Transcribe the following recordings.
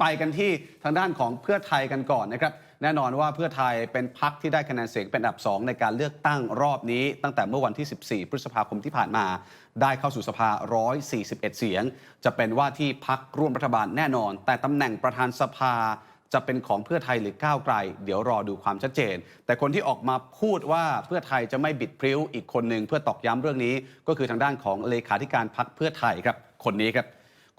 ไปกันที่ทางด้านของเพื่อไทยกันก่อนนะครับ แน่นอนว่าเพื่อไทยเป็นพักที่ได้คะแนนเสียงเป็นอันดับ 2 ในการเลือกตั้งรอบนี้ ตั้งแต่เมื่อวันที่ 14 พฤษภาคมที่ผ่านมา ได้เข้าสู่สภา 141 เสียง จะเป็นว่าที่พักร่วมรัฐบาลแน่นอน แต่ตำแหน่งประธานสภาจะเป็นของเพื่อไทยหรือก้าวไกล เดี๋ยวรอดูความชัดเจน แต่คนที่ออกมาพูดว่าเพื่อไทยจะไม่บิดพริ้วอีกคนหนึ่งเพื่อตอกย้ำเรื่องนี้ ก็คือทางด้านของเลขาธิการพักเพื่อไทยครับคนนี้ครับ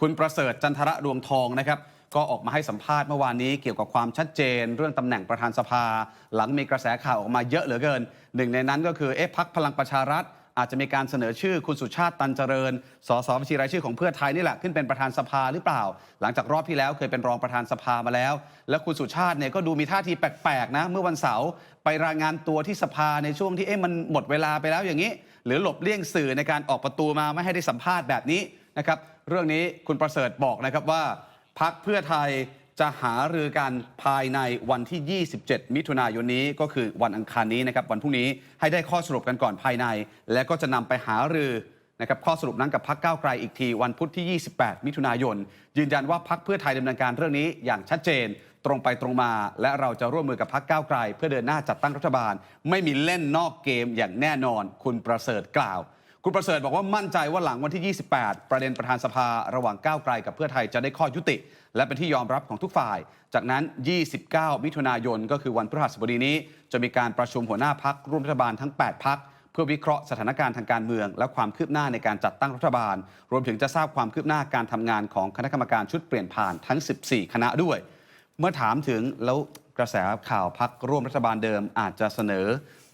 คุณประเสริฐจันทระดวงทองนะครับ ก็ออกมาให้สัมภาษณ์เมื่อวานนี้เกี่ยวกับความชัดเจน เรื่องตำแหน่งประธานสภา หลังมีกระแสข่าวออกมาเยอะเหลือเกิน หนึ่งในนั้นก็คือเอ๊ะพักพลังประชารัฐ อาจจะมีการเสนอชื่อคุณสุชาติตันเจริญ สสบัญชีรายชื่อของเพื่อไทยนี่แหละขึ้นเป็นประธานสภาหรือเปล่า หลังจากรอบที่แล้วเคยเป็นรองประธานสภามาแล้ว แล้วคุณสุชาติเนี่ยก็ดูมีท่าทีแปลกๆนะเมื่อวันเสาร์ไปรายงานตัวที่สภาในช่วงที่เอ๊ะมันหมดเวลาไปแล้วอย่างนี้ หรือหลบเลี่ยงสื่อในการออกประตูมาไม่ให้ได้สัมภาษณ์แบบนี้นะครับเรื่องนี้คุณประเสริฐบอกนะครับว่า พักเพื่อไทยจะหารือกันภายในวันที่ 27 มิถุนายนนี้ก็คือวันอังคารนี้นะครับวันพรุ่งนี้ให้ได้ข้อสรุปกันก่อนภายใน และก็จะนำไปหารือนะครับข้อสรุปนั้นกับพักก้าวไกลอีกที วันพุธที่ 28 มิถุนายน ยืนยันว่าพักเพื่อไทยดำเนินการเรื่องนี้อย่างชัดเจน ตรงไปตรงมา และเราจะร่วมมือกับพักก้าวไกล เพื่อเดินหน้าจัดตั้งรัฐบาล ไม่มีเล่นนอกเกมอย่างแน่นอน คุณประเสริฐกล่าว คุณประเสริฐบอกว่ามั่นใจว่าหลังวันที่ 28 ประเด็นประธานสภาระหว่างก้าวไกลกับเพื่อไทยจะได้ข้อยุติ และเป็นที่ยอมรับของทุกฝ่าย จากนั้น 29 มิถุนายนก็คือวันพฤหัสบดีนี้ จะมีการประชุมหัวหน้าพักร่วมรัฐบาลทั้ง 8 พักเพื่อวิเคราะห์สถานการณ์ทางการเมือง และความคืบหน้าในการจัดตั้งรัฐบาล รวมถึงจะทราบความคืบหน้าการทำงานของคณะกรรมการชุดเปลี่ยนผ่านทั้ง 14 คณะด้วย เมื่อถามถึงแล้วกระแสข่าวพักร่วมรัฐบาลเดิม อาจจะเสนอ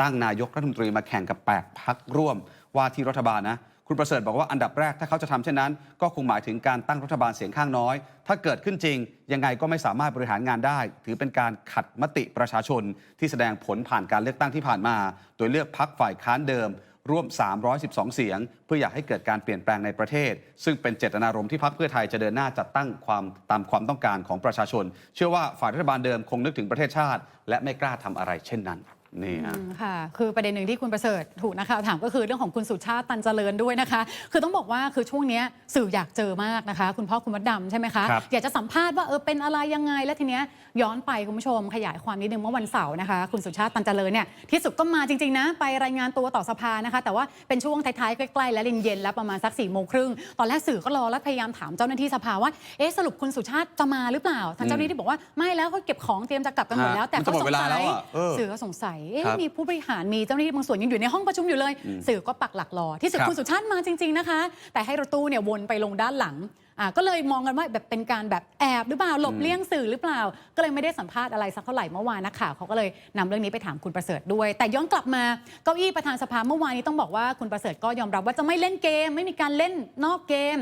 ตั้งนายกรัฐมนตรีมาแข่งกับ 8 พักร่วม ว่าที่รัฐบาลนะ คุณประเสริฐบอกว่าอันดับแรกถ้าเขาจะทำเช่นนั้น ก็คงหมายถึงการตั้งรัฐบาลเสียงข้างน้อย ถ้าเกิดขึ้นจริง ยังไงก็ไม่สามารถบริหารงานได้ ถือเป็นการขัดมติประชาชน ที่แสดงผลผ่านการเลือกตั้งที่ผ่านมา โดยเลือกพักฝ่ายค้านเดิมร่วม 312 เสียง เพื่ออยากให้เกิดการเปลี่ยนแปลงในประเทศ ซึ่งเป็นเจตนารมณ์ที่พักเพื่อไทยจะเดินหน้าจัดตั้งความตามความต้องการของประชาชน เชื่อว่าฝ่ายรัฐบาลเดิมคงนึกถึงประเทศชาติ และไม่กล้าทำอะไรเช่นนั้น นี่ฮะอืมค่ะ คือประเด็นหนึ่งที่คุณประเสริฐถูกนะคะถามก็คือเรื่องของคุณสุชาติตันเจริญด้วยนะคะ คือต้องบอกว่าคือช่วงเนี้ยสื่ออยากเจอมากนะคะ คุณพ่อคุณมดดำใช่ไหมคะ ครับ อยากจะสัมภาษณ์ว่าเออเป็นอะไรยังไง แล้วทีเนี้ยย้อนไปคุณผู้ชมขยายความนิดนึงเมื่อวันเสาร์นะคะ คุณสุชาติตันเจริญเนี่ยที่สุดก็มาจริงๆนะไปรายงานตัวต่อสภานะคะ แต่ว่าเป็นช่วงท้ายๆใกล้ๆและเย็นๆแล้วประมาณสัก4ี่โมงครึ่งตอนแรกสื่อก็รอแล้วพยายามถามเจ้าหน้าที่สภาว่าเอ๊ะสรุปคุณสุชาติจะมาหรือเปล่าทางเจ้าหน้าที่บอกว่าไม่แล้วเขาเก็บของเตรียมจะกลับกันหมดแล้วแต่มันจะหมดเวลาแล้วอะเออ สื่อก็สงสัยเอ๊ะครับมีผู้บริหารมีเจ้าหน้าที่บางส่วนยังอยู่ในห้องประชุมอยู่เลยสื่อก็ปักหลักรอ ที่สุดครับ คุณสุชาติมาจริง ๆนะคะ แต่ให้รถตู้เนี่ยวนไปลงด้านหลังอ่าก็เลยมองกันว่าแบบเป็นการแบบแอบหรือเปล่าหลบเลี่ยงสื่อหรือเปล่า ก็เลยไม่ได้สัมภาษณ์อะไรสักเท่าไหร่เมื่อวานนักข่าวเขาก็เลยนำเรื่องนี้ไปถามคุณประเสริฐด้วย แต่ย้อนกลับมาเก้าอี้ประธานสภาเมื่อวานนี้ต้องบอกว่าคุณประเสริฐก็ยอมรับว่าจะไม่เล่นเกม ไม่มีการเล่นนอกเกม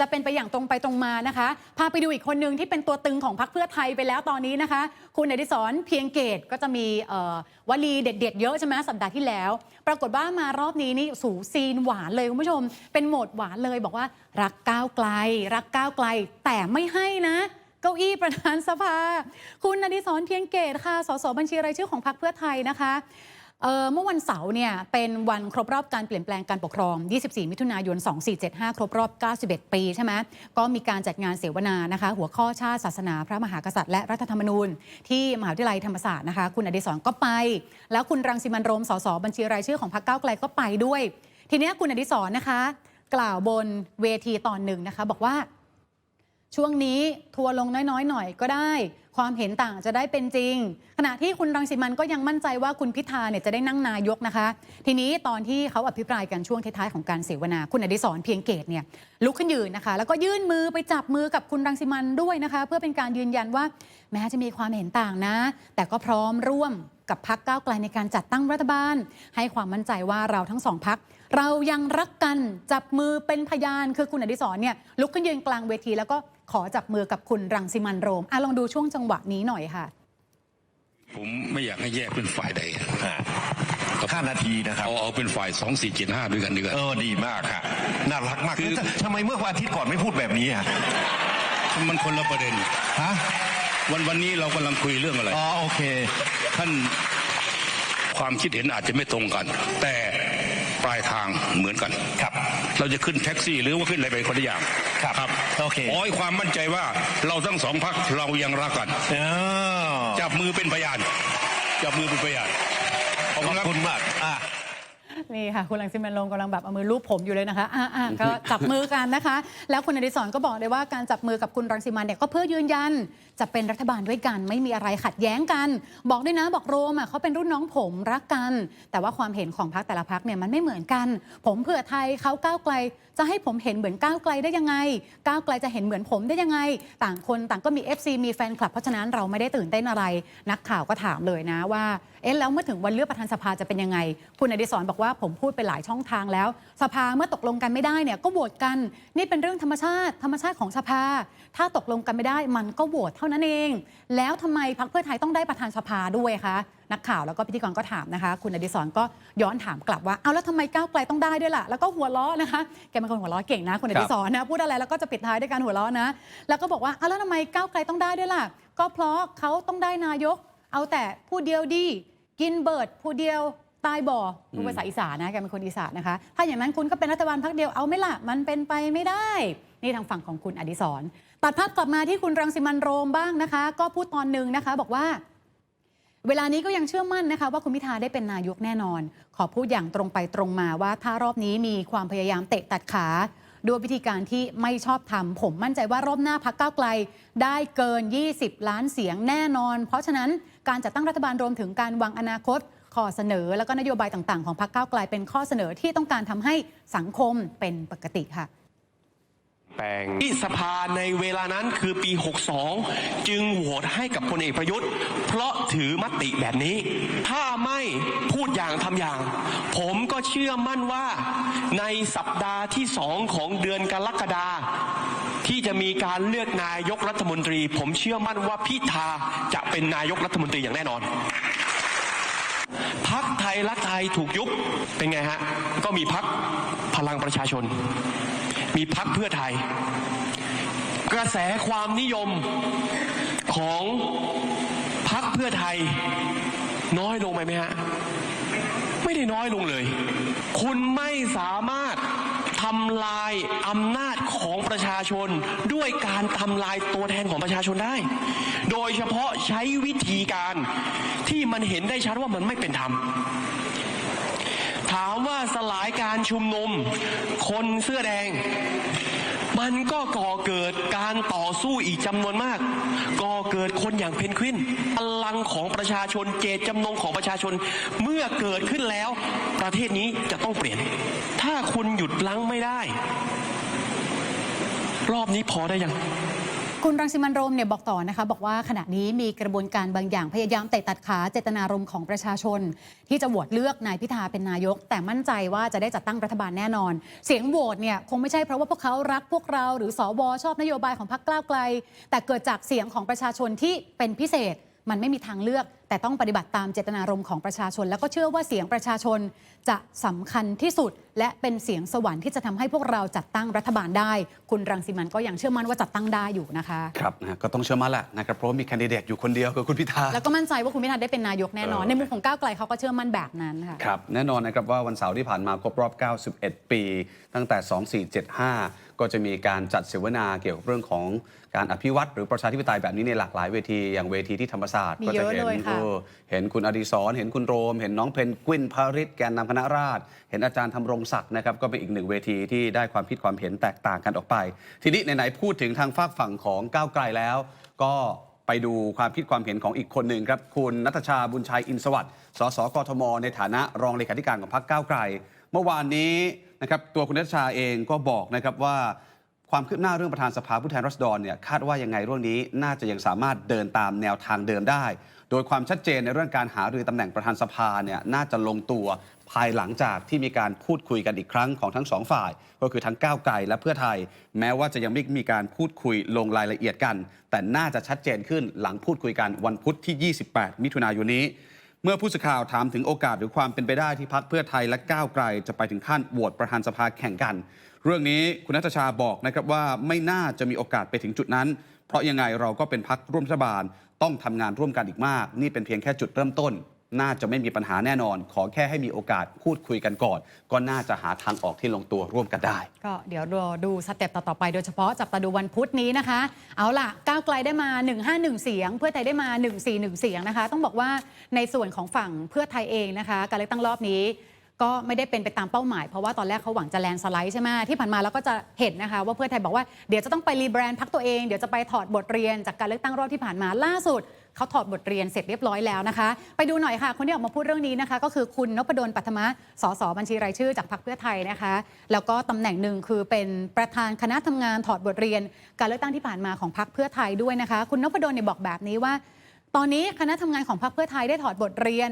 จะเป็นไปอย่างตรงไปตรงมานะคะ พาไปดูอีกคนหนึ่งที่เป็นตัวตึงของพรรคเพื่อไทยไปแล้วตอนนี้นะคะ คุณอดิศรเพียงเกตก็จะมีวลีเด็ด ๆ เยอะใช่ไหมสัปดาห์ที่แล้ว ปรากฏว่ามารอบนี้นี่สูซีนหวานเลยคุณผู้ชม เป็นโหมดหวานเลยบอกว่ารักก้าวไกล รักก้าวไกล แต่ไม่ให้นะเก้าอี้ประธานสภา คุณอดิศรเพียงเกตค่ะ สสบัญชีรายชื่อของพรรคเพื่อไทยนะคะ เมื่อวันเสาร์เนี่ยเป็นวันครบรอบการเปลี่ยนแปลงการปกครอง 24 มิถุนายน 2475 ครบรอบ 91 ปีใช่ไหมก็มีการจัดงานเสวนานะคะ หัวข้อชาติศาสนาพระมหากษัตริย์และรัฐธรรมนูญ ที่มหาวิทยาลัยธรรมศาสตร์นะคะ คุณอดิศรก็ไป แล้วคุณรังสิมันโรมสสบัญชีรายชื่อของพรรคก้าวไกลก็ไปด้วย ทีนี้คุณอดิศรนะคะ กล่าวบนเวทีตอนหนึ่งนะคะ บอกว่า ช่วงนี้ทัวร์ลงน้อยๆ หน่อยก็ได้ ความเห็นต่างจะได้เป็นจริง ขณะที่คุณรังสิมันก็ยังมั่นใจว่าคุณพิธาเนี่ยจะได้นั่งนายกนะคะ ทีนี้ตอนที่เขาอภิปรายกันช่วงท้ายๆของการเสวนา คุณอดิศรเพียงเกตเนี่ยลุกขึ้นยืนนะคะ แล้วก็ยื่นมือไปจับมือกับคุณรังสิมันด้วยนะคะ เพื่อเป็นการยืนยันว่าแม้จะมีความเห็นต่างนะ แต่ก็พร้อมร่วมกับพักก้าวไกลในการจัดตั้งรัฐบาล ให้ความมั่นใจว่าเราทั้งสองพัก เรายังรักกันจับมือเป็นพยานคือคุณอดิศรเนี่ยลุกขึ้นยืนกลางเวทีแล้วก็ ขอจับมือกับคุณรังสิมันต์โรมอะลองดูช่วงจังหวะนี้หน่อยค่ะ ผมไม่อยากให้แยกเป็นฝ่ายใดฮะห้านาทีนะครับ เอาเอาเป็นฝ่ายสองสี่เจ็ดห้าด้วยกันดีกว่าเออดีมากค่ะ น่ารักมากคือททำไมเมื่อวันอาทิตย์ก่อนไม่พูดแบบนี้อะมันคนละประเด็นฮะวันวันนี้เรากำลังคุยเรื่องอะไรอ๋อโอเค ท่านความคิดเห็นอาจจะไม่ตรงกัน แต่ปลายทางเหมือนกันครับ เราจะขึ้นแท็กซี่หรือว่าขึ้นอะไรไปคนละอย่างครับครับโอเคขอให้ความมั่นใจว่าเราทั้งสองพักเรายังรักกันอ้าวจับมือเป็นพยานจับมือเป็นพยานขอบขคุอบณครับคุณมากอะ นี่ค่ะ คุณลังสิมันต์โรมกำลังแบบเอามือลูบผมอยู่เลยนะคะอ่าอ่าก็จับมือกันนะคะ แล้วคุณอดิศรก็บอกเลยว่าการจับมือกับคุณรังสิมันต์เนี่ยก็เพื่อยืนยัน จะเป็นรัฐบาลด้วยกันไม่มีอะไรขัดแย้งกัน บอกด้วยนะบอกโรมอะเขาเป็นรุ่นน้องผมรักกัน แต่ว่าความเห็นของพรรคแต่ละพรรคเนี่ยมันไม่เหมือนกัน ผมเผื่อไทยเขาก้าวไกล จะให้ผมเห็นเหมือนก้าวไกลได้ยังไง ก้าวไกลจะเห็นเหมือนผมได้ยังไง ต่างคนต่างก็มี FC มีแฟนคลับเพราะฉะนั้นเราไม่ได้ตื่นเต้นอะไร นักข่าวก็ถามเลยนะว่าเอ๊ะแล้วเมื่อถึงวันเลือกประธานสภาจะเป็นยังไง คุณอดิศรบอกว่าผมพูดไปหลายช่องทางแล้ว สภาเมื่อตกลงกันไม่ได้เนี่ยก็โหวตกัน นี่เป็นเรื่องธรรมชาติ ธรรมชาติของสภา ถ้าตกลงกันไม่ได้มันก็โหวตเท่านั้นเอง แล้วทำไมพรรคเพื่อไทยต้องได้ประธานสภาด้วยคะนักข่าวแล้วก็พิธีกรก็ถามนะคะ คุณอดิศรก็ย้อนถามกลับว่าเอาแล้วทำไมก้าวไกลต้องได้ด้วยล่ะ แล้วก็หัวเราะนะคะแกเป็นคนหัวเราะเก่งนะคุณอดิศรนะพูดอะไรแล้วก็จะปิดท้ายด้วยการหัวเราะนะ แล้วก็บอกว่าเอาแล้วทำไมก้าวไกลต้องได้ด้วยล่ะ ก็เพราะเขาต้องได้นายก เอาแต่ผู้เดียวดี กินเบิร์ดผู้เดียว ตายบ่อพูดภาษาอีสานนะแกเป็นคนอีสานนะคะ ถ้าอย่างนั้นคุณก็เป็นรัฐบาลพักเดียวเอาไหม่ล่ะมันเป็นไปไม่ได้ นี่ทางฝั่งของคุณอดิศรตัดภาพกลับมาที่คุณรังสิมันต์โรมบ้างนะคะ ก็พูดตอนหนึ่งนะคะ บอกว่า เวลานี้ก็ยังเชื่อมั่นนะคะ ว่าคุณพิธาได้เป็นนายกแน่นอน ขอพูดอย่างตรงไปตรงมาว่าถ้ารอบนี้มีความพยายามเตะตัดขาด้วยวิธีการที่ไม่ชอบทำผมมั่นใจว่ารอบหน้าพักก้าวไกล ได้เกิน 20 ล้านเสียงแน่นอน เพราะฉะนั้นการจัดตั้งรัฐบาลรวมถึงการวางอนาคต ข้อเสนอแล้วก็นโยบายต่างๆ ของพรรคก้าวไกลเป็นข้อเสนอที่ต้องการทำให้สังคมเป็นปกติค่ะแปลงที่สภาในเวลานั้นคือปี 62 จึงโหวตให้กับพลเอกประยุทธ์ เพราะถือมติแบบนี้ ถ้าไม่พูดอย่างทำอย่าง ผมก็เชื่อมั่นว่าในสัปดาห์ที่สองของเดือนกรกฎาที่จะมีการเลือกนายกรัฐมนตรี ผมเชื่อมั่นว่าพิธาจะเป็นนายกรัฐมนตรีอย่างแน่นอนพักไท ยรักไทยถูกยุบเป็นไงฮะ ก็มีพักพลังประชาชน มีพักเพื่อไทย กระแสความนิยมของพักเพื่อไทย น้อยลงไหมไหมฮะ ไม่ได้น้อยลงเลย คุณไม่สามารถทำลายอำนาจของประชาชน ด้วยการทำลายตัวแทนของประชาชนได้ โดยเฉพาะใช้วิธีการที่มันเห็นได้ชัดว่ามันไม่เป็นธรรม ถามว่าสลายการชุมนุม คนเสื้อแดง มันก็ก่อเกิดการต่อสู้อีกจำนวนมาก ก่อเกิดคนอย่างเพนกวินพลังของประชาชนเจตจำนงของประชาชนเมื่อเกิดขึ้นแล้ว ประเทศนี้จะต้องเปลี่ยน ถ้าคุณหยุดลังไม่ได้ รอบนี้พอได้ยัง คุณรังสิมันโรมเนี่ยบอกต่อนะคะบอกว่าขณะนี้มีกระบวนการบางอย่างพยายามเตะตัดขาเจตนารมณ์ของประชาชน ที่จะโหวตเลือกนายพิธาเป็นนายก แต่มั่นใจว่าจะได้จัดตั้งรัฐบาลแน่นอน เสียงโหวตเนี่ยคงไม่ใช่เพราะว่าพวกเขารักพวกเราหรือสวชอบนโยบายของพรรคก้าวไกล แต่เกิดจากเสียงของประชาชนที่เป็นพิเศษ มันไม่มีทางเลือก แต่ต้องปฏิบัติตามเจตนารมณ์ของประชาชน แล้วก็เชื่อว่าเสียงประชาชนจะสำคัญที่สุด และเป็นเสียงสวรรค์ที่จะทำให้พวกเราจัดตั้งรัฐบาลได้ คุณรังสิมันต์ก็ยังเชื่อมั่นว่าจัดตั้งได้อยู่นะคะครับนะก็ต้องเชื่อมั่นแหละนะครับเพราะว่ามีแคนดิเดตอยู่คนเดียวคือคุณพิธาแล้วก็มั่นใจว่าคุณพิธาได้เป็นนายกแน่นอนเออในมุมของก้าวไกลเขาก็เชื่อมั่นแบบนั้นค่ะครับแน่นอนนะครับว่าวันเสาร์ที่ผ่านมาครบรอบ 91 ปี ตั้งแต่ 2475 ก็จะมีการจัดเสวนาเกี่ยวกับเรื่องของการอภิวัตรหรือประชาธิปไตยแบบนี้ในหลากหลายเวทีอย่างเวทีที่ธรรมศาสตร์มีก็เยจะอะเห็นเลยค่ะเออเห็นคุณอดีศรเห็นคุณโรม เห็นน้องเพนกวินพาริศแกนนำคณะราษฎรเห็นอาจารย์ธรรมรงศักดิ์นะครับก็เป็นอีกหนึ่งเวทีที่ได้ความคิดความเห็นแตกต่างกันออกไป ทีนี้ไหนๆพูดถึงทางฝากฝั่งของก้าวไกลแล้ว ก็ไปดูความคิดความเห็นของอีกคนหนึ่งครับ คุณนัทชาบุญชัยอินสวัสดิ์สสกทม ในฐานะรองเลขาธิการของพรรคก้าวไกล เมื่อวานนี้ นะครับตัวคุณนัทชาเองก็บอกนะครับว่าความคืบหน้าเรื่องประธานสภาผู้แทนราษฎรเนี่ยคาดว่ายังไงเรื่องนี้น่าจะยังสามารถเดินตามแนวทางเดิมได้ โดยความชัดเจนในเรื่องการหารือตำแหน่งประธานสภาเนี่ยน่าจะลงตัวภายหลังจากที่มีการพูดคุยกันอีกครั้งของทั้งสองฝ่าย ก็คือทั้งก้าวไกลและเพื่อไทย แม้ว่าจะยังไม่มีการพูดคุยลงรายละเอียดกัน แต่น่าจะชัดเจนขึ้นหลังพูดคุยกันวันพุธที่ 28 มิถุนายนนี้ เมื่อผู้สื่อข่าวถามถึงโอกาสหรือความเป็นไปได้ที่พักเพื่อไทยและก้าวไกล จะไปถึงขั้นโหวตประธานสภาแข่งกัน เรื่องนี้คุณนัทชาบอกนะครับว่าไม่น่าจะมีโอกาสไปถึงจุดนั้น เพราะยังไงเราก็เป็นพักร่วมรัฐบาลต้องทำงานร่วมกันอีกมาก นี่เป็นเพียงแค่จุดเริ่มต้น น่าจะไม่มีปัญหาแน่นอน ขอแค่ให้มีโอกาสพูดคุยกันก่อน ก็น่าจะหาทางออกที่ลงตัวร่วมกันได้ ก็เดี๋ยวรอดูสเต็ปต่อๆไปโดยเฉพาะจับตาดูวันพุธนี้นะคะ เอาล่ะก้าวไกลได้มา 151 เสียง เพื่อไทยได้มา 141 เสียงนะคะ ต้องบอกว่าในส่วนของฝั่งเพื่อไทยเองนะคะ การเลือกตั้งรอบนี้ก็ไม่ได้เป็นไปตามเป้าหมาย เพราะว่าตอนแรกเขาหวังจะแลนสไลด์ใช่ไหมที่ผ่านมาเราก็จะเห็นนะคะ ว่าเพื่อไทยบอกว่าเดี๋ยวจะต้องไปรีแบรนด์พักตัวเอง เดี๋ยวจะไปถอดบทเรียนจากการเลือกตั้งรอบที่ผ่านมาล่าสุด เขาถอดบทเรียนเสร็จเรียบร้อยแล้วนะคะ ไปดูหน่อยค่ะ คนที่ออกมาพูดเรื่องนี้นะคะ ก็คือคุณนพดลปัทมะสสบัญชีรายชื่อจากพรรคเพื่อไทยนะคะ แล้วก็ตำแหน่งหนึ่งคือเป็นประธานคณะทำงานถอดบทเรียน การเลือกตั้งที่ผ่านมาของพรรคเพื่อไทยด้วยนะคะ คุณนพดลเนี่ยบอกแบบนี้ว่า ตอนนี้คณะทำงานของพรรคเพื่อไทยได้ถอดบทเรียน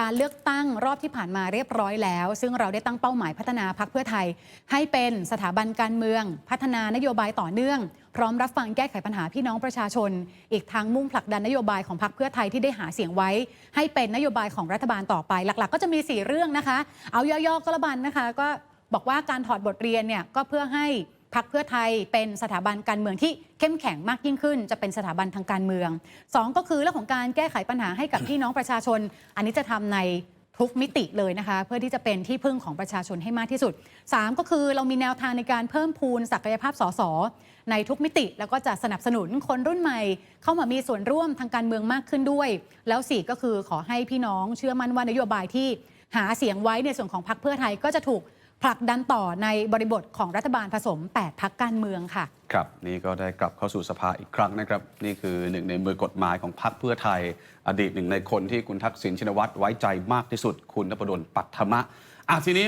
การเลือกตั้งรอบที่ผ่านมาเรียบร้อยแล้ว ซึ่งเราได้ตั้งเป้าหมายพัฒนาพรรคเพื่อไทย ให้เป็นสถาบันการเมือง พัฒนานโยบายต่อเนื่อง พร้อมรับฟังแก้ไขปัญหาพี่น้องประชาชน อีกทางมุ่งผลักดันนโยบายของพรรคเพื่อไทยที่ได้หาเสียงไว้ ให้เป็นนโยบายของรัฐบาลต่อไป หลัก ๆ ก็จะมี 4 เรื่องนะคะ เอาย่อๆก็ละบันนะคะ ก็บอกว่าการถอดบทเรียนเนี่ยก็เพื่อให้ พักเพื่อไทยเป็นสถาบันการเมืองที่เข้มแข็งมากยิ่งขึ้น จะเป็นสถาบันทางการเมือง 2 ก็คือเรื่องของการแก้ไขปัญหาให้กับพี่น้องประชาชน อันนี้จะทำในทุกมิติเลยนะคะ เพื่อที่จะเป็นที่พึ่งของประชาชนให้มากที่สุด 3 ก็คือเรามีแนวทางในการเพิ่มพูนศักยภาพสสในทุกมิติ แล้วก็จะสนับสนุนคนรุ่นใหม่ เข้ามามีส่วนร่วมทางการเมืองมากขึ้นด้วย แล้ว 4 ก็คือขอให้พี่น้องเชื่อมั่นว่านโยบายที่หาเสียงไว้ในส่วนของพรรคเพื่อไทยก็จะถูก ผลักดันต่อในบริบทของรัฐบาลผสม 8พักการเมืองค่ะครับนี่ก็ได้กลับเข้าสู่สภาอีกครั้งนะครับ นี่คือหนึ่งในมือกฎหมายของพรรคเพื่อไทย อดีตหนึ่งในคนที่คุณทักษิณชินวัตรไว้ใจมากที่สุด คุณนพดลปัทธมะอะทีนี้